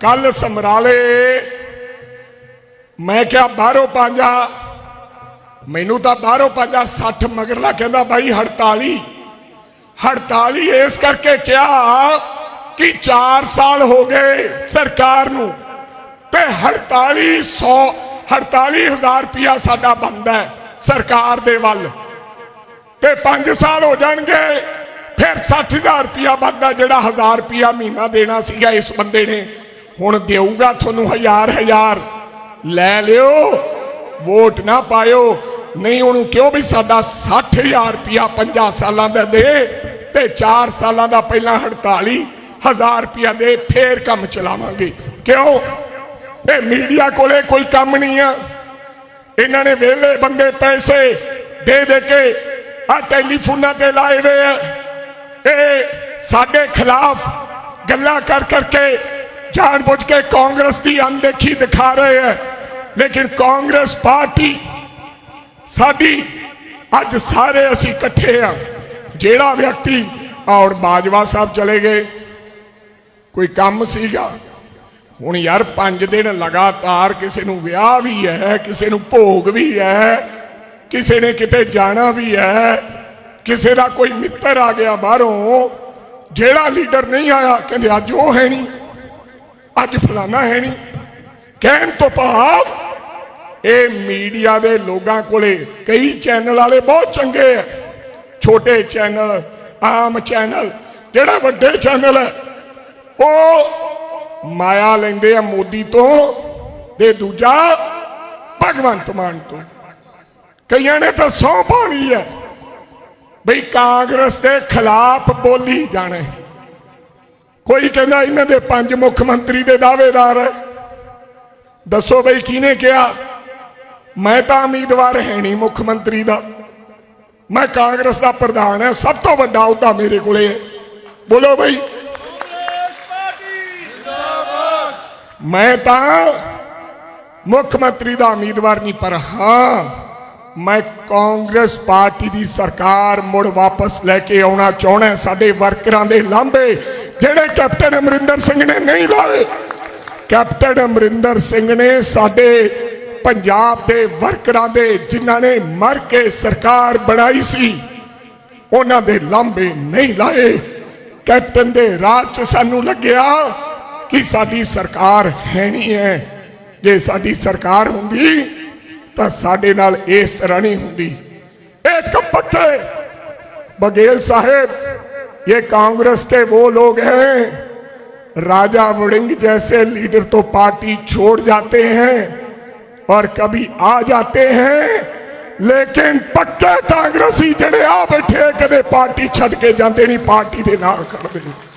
ਕੱਲ ਸਮਰਾਲੇ, ਮੈਂ ਕਿਹਾ ਬਾਹਰੋਂ ਪੰਜਾ। ਮੈਨੂੰ ਤਾਂ ਬਾਹਰੋਂ ਪੰਜਾ 60 ਮਗਰਲਾ ਕਹਿੰਦਾ ਬਾਈ 48 48 ਇਸ ਕਰਕੇ ਕਿਹਾ ਕਿ 4 ਸਾਲ ਹੋ ਗਏ ਸਰਕਾਰ ਨੂੰ ਤੇ 4800 48000 ਰੁਪਇਆ ਸਾਡਾ ਬੰਦਾ ਸਰਕਾਰ ਦੇ ਵੱਲ। ਤੇ 5 ਸਾਲ ਹੋ ਜਾਣਗੇ, ਫਿਰ 60000 ਰੁਪਇਆ ਬੰਦਾ ਜਿਹੜਾ 1000 ਰੁਪਇਆ ਮਹੀਨਾ ਦੇਣਾ ਸੀਗਾ ਇਸ ਬੰਦੇ ਨੇ। ਹੁਣ ਦੇਊਗਾ ਤੁਹਾਨੂੰ ਹਜ਼ਾਰ ਹਜ਼ਾਰ। ਲੈ ਲਿਓ, ਵੋਟ ਨਾ ਪਾਇਓ। ਨਹੀਂ, ਉਹਨੂੰ ਕਿਉਂ ਵੀ ਸਾਡਾ 60000 ਰੁਪਇਆ 50 ਸਾਲਾਂ ਦਾ ਦੇ ਤੇ 4 ਸਾਲਾਂ ਦਾ ਪਹਿਲਾਂ 48000 ਰੁਪਇਆ ਦੇ, ਫੇਰ ਕੰਮ ਚਲਾਵਾਂਗੇ। ਕਿਉਂ? ਇਹ ਮੀਡੀਆ ਕੋਲੇ ਕੋਈ ਕੰਮ ਨਹੀਂ ਆ। ਇਹਨਾਂ ਨੇ ਵੇਲੇ ਬੰਦੇ ਪੈਸੇ ਦੇ ਦੇ ਕੇ ਆ ਟੈਲੀਫੋਨਾਂ ਤੇ ਲਾਏ ਹੋਏ ਆ। ਇਹ ਸਾਡੇ ਖਿਲਾਫ ਗੱਲਾਂ ਕਰ ਕਰਕੇ ਜਾਣਬੁੱਝ ਕੇ ਕਾਂਗਰਸ ਦੀ ਅਣਦੇਖੀ ਦਿਖਾ ਰਹੇ ਹੈ ਲੇਕਿਨ ਕਾਂਗਰਸ ਪਾਰਟੀ ਸਾਡੀ ਅੱਜ ਸਾਰੇ ਅਸੀਂ ਇਕੱਠੇ ਆ ਜਿਹੜਾ ਵਿਅਕਤੀ ਔਰ ਬਾਜਵਾ ਸਾਹਿਬ ਚਲੇ ਗਏ ਕੋਈ ਕੰਮ ਸੀਗਾ ਹੁਣ ਯਾਰ 5 ਦਿਨ ਲਗਾਤਾਰ ਕਿਸੇ ਨੂੰ ਵਿਆਹ ਵੀ ਹੈ ਕਿਸੇ ਨੂੰ ਭੋਗ ਵੀ ਹੈ ਕਿਸੇ ਨੇ ਕਿਤੇ ਜਾਣਾ ਵੀ ਹੈ ਕਿਸੇ ਦਾ ਕੋਈ ਮਿੱਤਰ ਆ ਗਿਆ ਬਾਹਰੋਂ ਜਿਹੜਾ ਲੀਡਰ ਨਹੀਂ ਆਇਆ ਕਹਿੰਦੇ ਅੱਜ ਉਹ ਹੈ ਨਹੀਂ ਅੱਜ ਫਲਾਣਾ ਹੈ ਨਹੀਂ। ਕਹਿਣ ਤੋਂ ਭਾਵ ਇਹ ਮੀਡੀਆ ਦੇ ਲੋਕਾਂ ਕੋਲੇ ਕਈ ਚੈਨਲ ਵਾਲੇ ਬਹੁਤ ਚੰਗੇ ਆ। ਛੋਟੇ ਚੈਨਲ ਆਮ ਚੈਨਲ ਜਿਹੜਾ ਵੱਡੇ ਚੈਨਲ ਹੈ ਉਹ ਮਾਇਆ ਲੈਂਦੇ ਆ ਮੋਦੀ ਤੋਂ ਤੇ ਦੂਜਾ ਭਗਵੰਤ ਮਾਨ ਤੋਂ। ਕਈਆਂ ਨੇ ਤਾਂ ਸੌ ਪਾਣੀ ਹੈ ਬਈ ਕਾਂਗਰਸ ਦੇ ਖਿਲਾਫ ਬੋਲੀ ਜਾਣੇ ਕੋਈ ਕਹਿੰਦਾ ਇਹਨਾਂ ਦੇ ਪੰਜ ਮੁੱਖ ਮੰਤਰੀ ਦੇ ਦਾਅਵੇਦਾਰ ਹੈ। ਦੱਸੋ ਬਈ ਕਿਹਨੇ ਕਿਹਾ? ਮੈਂ ਤਾਂ ਉਮੀਦਵਾਰ ਹੈ ਨਹੀਂ ਮੁੱਖ ਮੰਤਰੀ ਦਾ। ਮੈਂ ਕਾਂਗਰਸ ਦਾ ਪ੍ਰਧਾਨ ਹੈ, ਸਭ ਤੋਂ ਵੱਡਾ ਅਹੁਦਾ ਮੇਰੇ ਕੋਲੇ ਹੈ। ਬੋਲੋ ਬਈ। ਮੈਂ ਤਾਂ ਮੁੱਖ ਮੰਤਰੀ ਦਾ ਉਮੀਦਵਾਰ ਨਹੀਂ, ਪਰ ਹਾਂ, ਮੈਂ ਕਾਂਗਰਸ ਪਾਰਟੀ ਦੀ ਸਰਕਾਰ ਮੁੜ ਵਾਪਸ ਲੈ ਕੇ ਆਉਣਾ ਚਾਹਣਾ ਸਾਡੇ ਵਰਕਰਾਂ ਦੇ ਲਾਂਭੇ ਜਿਹੜੇ ਕੈਪਟਨ ਅਮਰਿੰਦਰ ਸਿੰਘ ਨੇ ਨਹੀਂ ਲਾਏ, ਕੈਪਟਨ ਅਮਰਿੰਦਰ ਸਿੰਘ ਨੇ ਸਾਡੇ ਪੰਜਾਬ ਦੇ ਵਰਕਰਾਂ ਦੇ ਜਿਨ੍ਹਾਂ ਨੇ ਮਰ ਕੇ ਸਰਕਾਰ ਬਣਾਈ ਸੀ, ਉਹਨਾਂ ਦੇ ਲੰਬੇ ਨਹੀਂ ਲਾਏ। ਕੈਪਟਨ ਦੇ ਰਾਜ 'ਚ ਸਾਨੂੰ ਲੱਗਿਆ ਕਿ ਸਾਡੀ ਸਰਕਾਰ ਹੈ ਨਹੀਂ ਹੈ। ਜੇ ਸਾਡੀ ਸਰਕਾਰ ਹੁੰਦੀ, ਤਾਂ ਸਾਡੇ ਨਾਲ ਇਸ ਤਰ੍ਹਾਂ ਨਹੀਂ ਹੁੰਦੀ। ਇੱਕ ਪੱਕੇ ਬਗੇਲ ਸਾਹਿਬ ये कांग्रेस के वो लोग हैं राजा वड़िंग जैसे लीडर तो पार्टी छोड़ जाते हैं और कभी आ जाते हैं ਲੇਕਿਨ ਪੱਕੇ ਕਾਂਗਰਸੀ ਜਿਹੜੇ ਆ ਬੈਠੇ ਕਦੇ ਪਾਰਟੀ ਛੱਡ ਕੇ ਜਾਂਦੇ ਨਹੀਂ ਪਾਰਟੀ ਦੇ ਨਾਲ ਖੜਦੇ ਨੇ